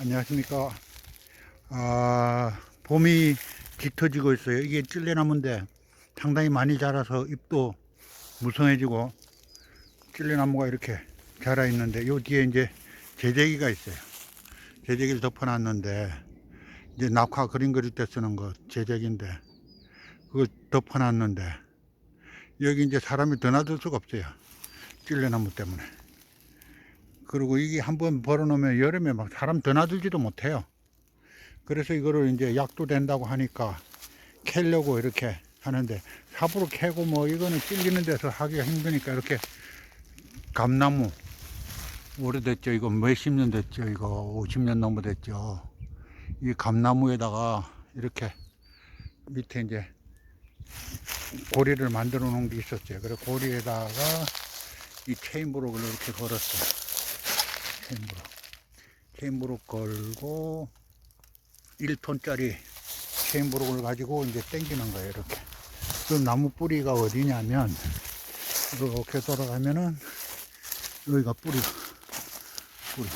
안녕하십니까. 아, 봄이 짙어지고 있어요. 이게 찔레나무인데 상당히 많이 자라서 잎도 무성해지고 찔레나무가 이렇게 자라 있는데 요 뒤에 이제 제재기가 있어요. 제재기를 덮어놨는데 이제 낙화 그림 그릴 때 쓰는 거 제재기인데 그걸 덮어놨는데 여기 이제 사람이 드나들 수가 없어요. 찔레나무 때문에. 그리고 이게 한번 벌어놓으면 여름에 막 사람 드나들지도 못해요. 그래서 이거를 이제 약도 된다고 하니까 캐려고 이렇게 하는데 삽으로 캐고 뭐 이거는 찔리는 데서 하기가 힘드니까 이렇게 감나무 오래됐죠. 이거 몇십 년 됐죠. 이거 50년 넘어 됐죠. 이 감나무에다가 이렇게 밑에 이제 고리를 만들어 놓은 게 있었어요. 그래 고리에다가 이 체인 브록을 이렇게 걸었어요. 체인브록. 체인브록 걸고 1톤짜리 체인브록을 가지고 이제 당기는 거예요. 이렇게. 그 나무 뿌리가 어디냐면 이렇게 돌아가면은 여기가 뿌리 뿌리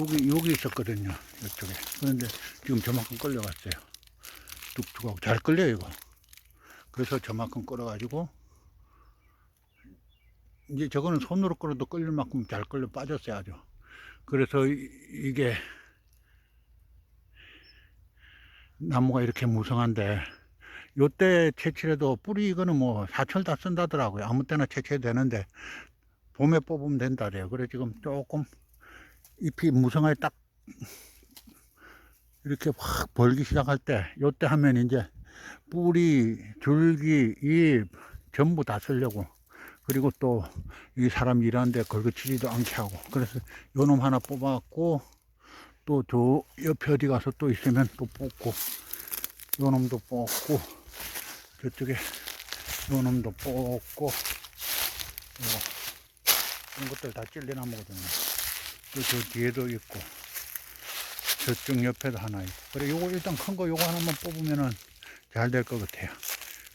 여기 여기 있었거든요. 이쪽에. 그런데 지금 저만큼 끌려갔어요. 뚝뚝하고 잘 끌려요 이거. 그래서 저만큼 끌어가지고 이제 저거는 손으로 끌어도 끌릴 만큼 잘 끌려 빠졌어요 아주. 그래서 이- 이게 나무가 이렇게 무성한데 요때 채취해도 뿌리 이거는 뭐 사철 다 쓴다더라고요. 아무 때나 채취해도 되는데 봄에 뽑으면 된다래요. 그래 지금 조금 잎이 무성하게 딱 이렇게 확 벌기 시작할 때 요때 하면 이제 뿌리, 줄기, 잎 전부 다 쓰려고 그리고 또 이 사람 일하는데 걸거치지도 않게 하고 그래서 요놈 하나 뽑아갖고 또 저 옆에 어디 가서 또 있으면 또 뽑고 요놈도 뽑고 저쪽에 요놈도 뽑고 요거 이런 것들 다 찔레나무거든요. 또 저 뒤에도 있고 저쪽 옆에도 하나 있고. 그래 요거 일단 큰 거 요거 하나만 뽑으면은 잘 될 것 같아요.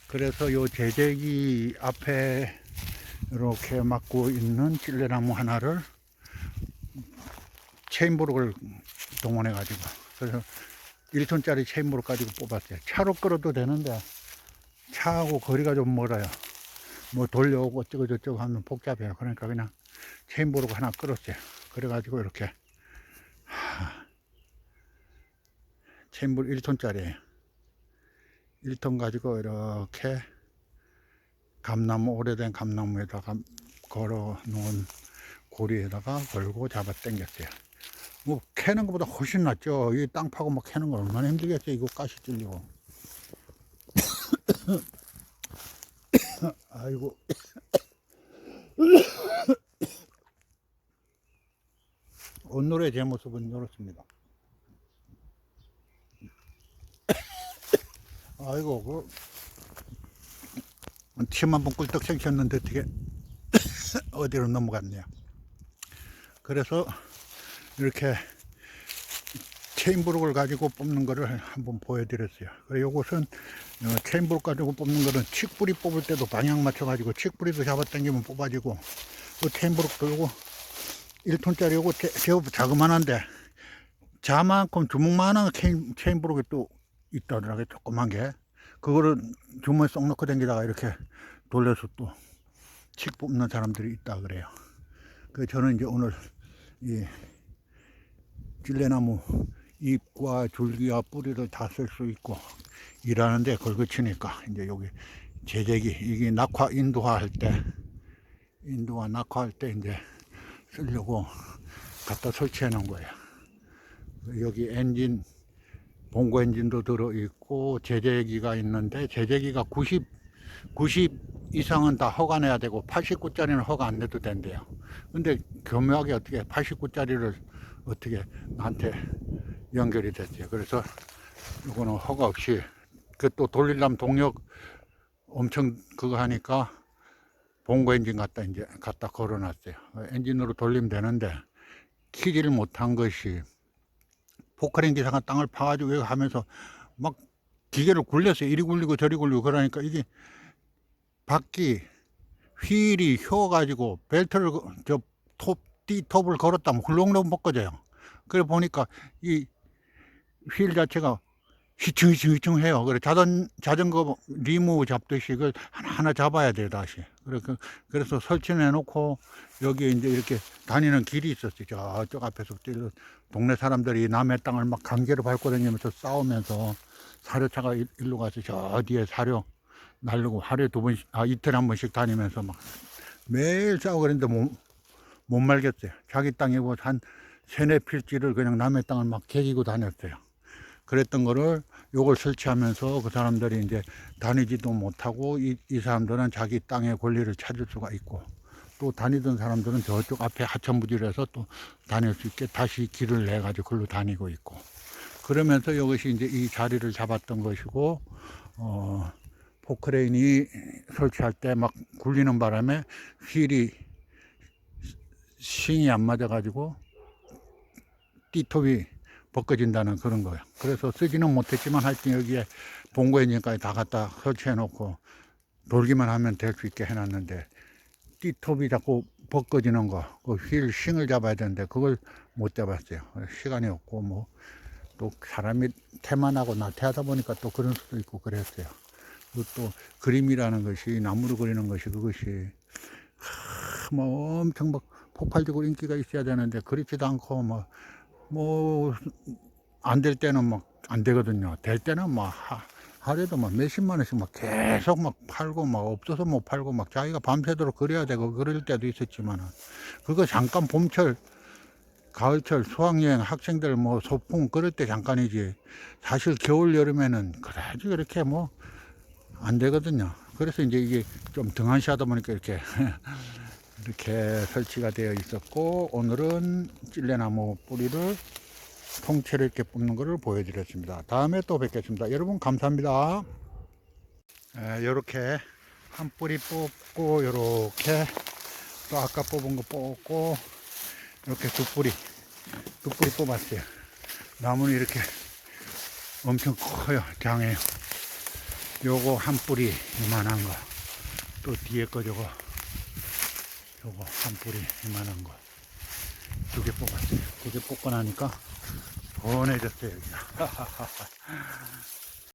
그래서 요 제재기 앞에 이렇게 막고 있는 찔레나무 하나를 체인브록을 동원해 가지고 그래서 1톤짜리 체인브록 가지고 뽑았어요. 차로 끌어도 되는데 차하고 거리가 좀 멀어요. 뭐 돌려오고 어쩌고 저쩌고 하면 복잡해요. 그러니까 그냥 체인브록 하나 끌었어요. 그래 가지고 이렇게 하, 체인브록 1톤짜리예요 1톤 가지고 이렇게 감나무 오래된 감나무에다가 걸어 놓은 고리에다가 걸고 잡아 당겼어요. 뭐 캐는 것보다 훨씬 낫죠. 이 땅 파고 막 캐는 거 얼마나 힘들겠어요. 이거 가시 찔리고. 아이고. 오늘의 제 모습은 이렇습니다. 아이고, 그, 침한번 꿀떡 생겼는데 어떻게 어디로 넘어갔네요. 그래서 이렇게 체인브록을 가지고 뽑는 거를 한번 보여드렸어요. 그리고 요것은 어, 체인브록 가지고 뽑는 거는 칡뿌리 뽑을 때도 방향 맞춰가지고 칡뿌리도 잡아당기면 뽑아지고 그 체인브록도 요거 1톤짜리 요거 제- 제법 자그만한데 자만큼 주먹만한 체인, 체인브록이 또 있더라고요. 조그만 게. 그거를 주머니에 쏙 넣고 다니다가 이렇게 돌려서 또 칡 뽑는 사람들이 있다 그래요. 그 저는 이제 오늘 이 찔레나무 잎과 줄기와 뿌리를 다 쓸 수 있고 일하는데 걸거치니까 이제 여기 제재기 이게 낙화 인도화 할 때 인도화 낙화 할 때 이제 쓰려고 갖다 설치해 놓은 거예요. 여기 엔진 봉고 엔진도 들어 있고 제재기가 있는데 제재기가 90 90 이상은 다 허가 내야 되고 89짜리는 허가 안 내도 된대요. 근데 교묘하게 어떻게 89짜리를 어떻게 나한테 연결이 됐어요. 그래서 이거는 허가 없이 그 또 돌리려면 동력 엄청 그거 하니까 봉고 엔진 갖다 이제 갖다 걸어놨어요. 엔진으로 돌리면 되는데 키지를 못한 것이 포크레인 기사가 땅을 파가지고 하면서 막 기계를 굴렸어요. 이리 굴리고 저리 굴리고 그러니까 이게 바퀴 휠이 휘어가지고 벨트를 그- 저 톱, 띠톱을 걸었다면 훌렁훌렁 벗겨져요. 그래 보니까 이 휠 자체가 휘청휘청 해요. 그래 자전 자전거 리무 잡듯이 이걸 하나하나 잡아야 돼 다시. 그래 그, 그래서 설치해 놓고 여기 이제 이렇게 다니는 길이 있었어요. 저쪽 앞에서 뛸 동네 사람들이 남의 땅을 막 강제로 밟고 다니면서 싸우면서 사료차가 일- 일로 가서 저 뒤에 사료 날르고 하루에 두 번씩 아 이틀에 한 번씩 다니면서 막 매일 싸우고 그랬는데 못, 못 말겠어요. 자기 땅이고 한 세네 필지를 그냥 남의 땅을 막 개기고 다녔어요. 그랬던 거를 요걸 설치하면서 그 사람들이 이제 다니지도 못하고 이, 이 사람들은 자기 땅의 권리를 찾을 수가 있고 또 다니던 사람들은 저쪽 앞에 하천부지에서 또 다닐 수 있게 다시 길을 내 가지고 글로 다니고 있고 그러면서 이것이 이제 이 자리를 잡았던 것이고 어 포크레인이 설치할 때 막 굴리는 바람에 휠이 싱이 안 맞아 가지고 띠톱이 벗겨진다는 그런 거예요. 그래서 쓰지는 못했지만 하여튼 여기에 본고 엔진까지 다 갖다 설치해 놓고 돌기만 하면 될 수 있게 해놨는데 띠톱이 자꾸 벗겨지는 거, 그휠 싱을 잡아야 되는데 그걸 못 잡았어요. 시간이 없고 뭐 또 사람이 태만하고 나태하다 보니까 또 그런 수도 있고 그랬어요. 그리고 또 그림이라는 것이 나무로 그리는 것이 그것이 하, 뭐 엄청 막 폭발적으로 인기가 있어야 되는데 그렇지도 않고 뭐 뭐 안 될 때는 막 안 되거든요. 될 때는 막 하, 하루에도 막 몇십만 원씩 막 계속 막 팔고 막 없어서 못 팔고 막 자기가 밤새도록 그래야 되고 그럴 때도 있었지만은 그거 잠깐 봄철 가을철 수학여행 학생들 뭐 소풍 그럴 때 잠깐이지 사실 겨울 여름에는 그다지 그렇게 뭐 안 되거든요. 그래서 이제 이게 좀 등한시하다 보니까 이렇게 이렇게 설치가 되어 있었고 오늘은 찔레나무 뿌리를 통째로 이렇게 뽑는 것을 보여드렸습니다. 다음에 또 뵙겠습니다. 여러분 감사합니다. 이렇게 한 뿌리 뽑고 이렇게 또 아까 뽑은 거 뽑고 이렇게 두 뿌리 두 뿌리 뽑았어요. 나무는 이렇게 엄청 커요. 장해요. 요거 한 뿌리 이만한 거. 또 뒤에 거 저거 요거 한 뿌리 이만한 거. 두 개 뽑았어요. 두 개 뽑고 나니까 번해졌어요, 여기가.